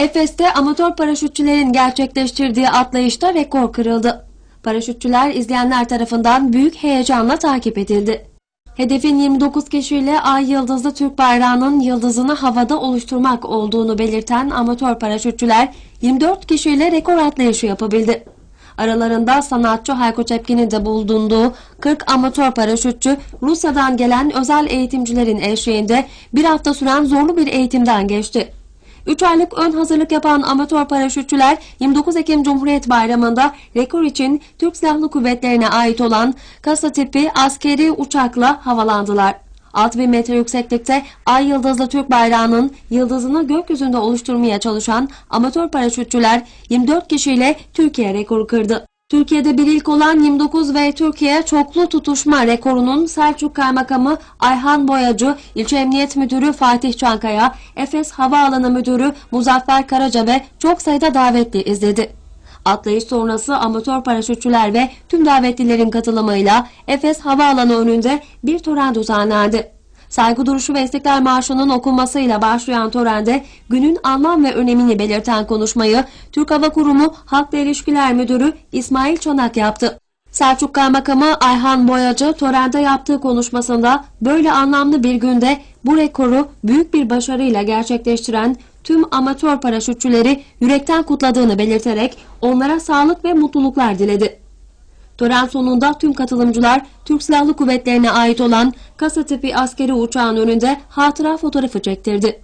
Efes'te amatör paraşütçülerin gerçekleştirdiği atlayışta rekor kırıldı. Paraşütçüler izleyenler tarafından büyük heyecanla takip edildi. Hedefin 29 kişiyle Ay Yıldızlı Türk bayrağının yıldızını havada oluşturmak olduğunu belirten amatör paraşütçüler 24 kişiyle rekor atlayışı yapabildi. Aralarında sanatçı Hayko Cepkin'in de bulunduğu 40 amatör paraşütçü Rusya'dan gelen özel eğitimcilerin eşliğinde bir hafta süren zorlu bir eğitimden geçti. 3 aylık ön hazırlık yapan amatör paraşütçüler 29 Ekim Cumhuriyet Bayramı'nda rekor için Türk Silahlı Kuvvetlerine ait olan kasa tipi askeri uçakla havalandılar. 6000 metre yükseklikte Ay Yıldızlı Türk bayrağının yıldızını gökyüzünde oluşturmaya çalışan amatör paraşütçüler 24 kişiyle Türkiye rekoru kırdı. Türkiye'de bir ilk olan 29 ve Türkiye çoklu tutuşma rekorunun Selçuk Kaymakamı Ayhan Boyacı, İlçe Emniyet Müdürü Fatih Çankaya, Efes Havaalanı Müdürü Muzaffer Karaca ve çok sayıda davetli izledi. Atlayış sonrası amatör paraşütçüler ve tüm davetlilerin katılımıyla Efes Havaalanı önünde bir tören düzenlendi. Saygı duruşu ve İstiklal Marşı'nın okunmasıyla başlayan törende günün anlam ve önemini belirten konuşmayı Türk Hava Kurumu Halkla İlişkiler Müdürü İsmail Çanak yaptı. Selçuk Kaymakamı Ayhan Boyacı törende yaptığı konuşmasında böyle anlamlı bir günde bu rekoru büyük bir başarıyla gerçekleştiren tüm amatör paraşütçüleri yürekten kutladığını belirterek onlara sağlık ve mutluluklar diledi. Tören sonunda tüm katılımcılar Türk Silahlı Kuvvetlerine ait olan kasa tipi askeri uçağın önünde hatıra fotoğrafı çektirdi.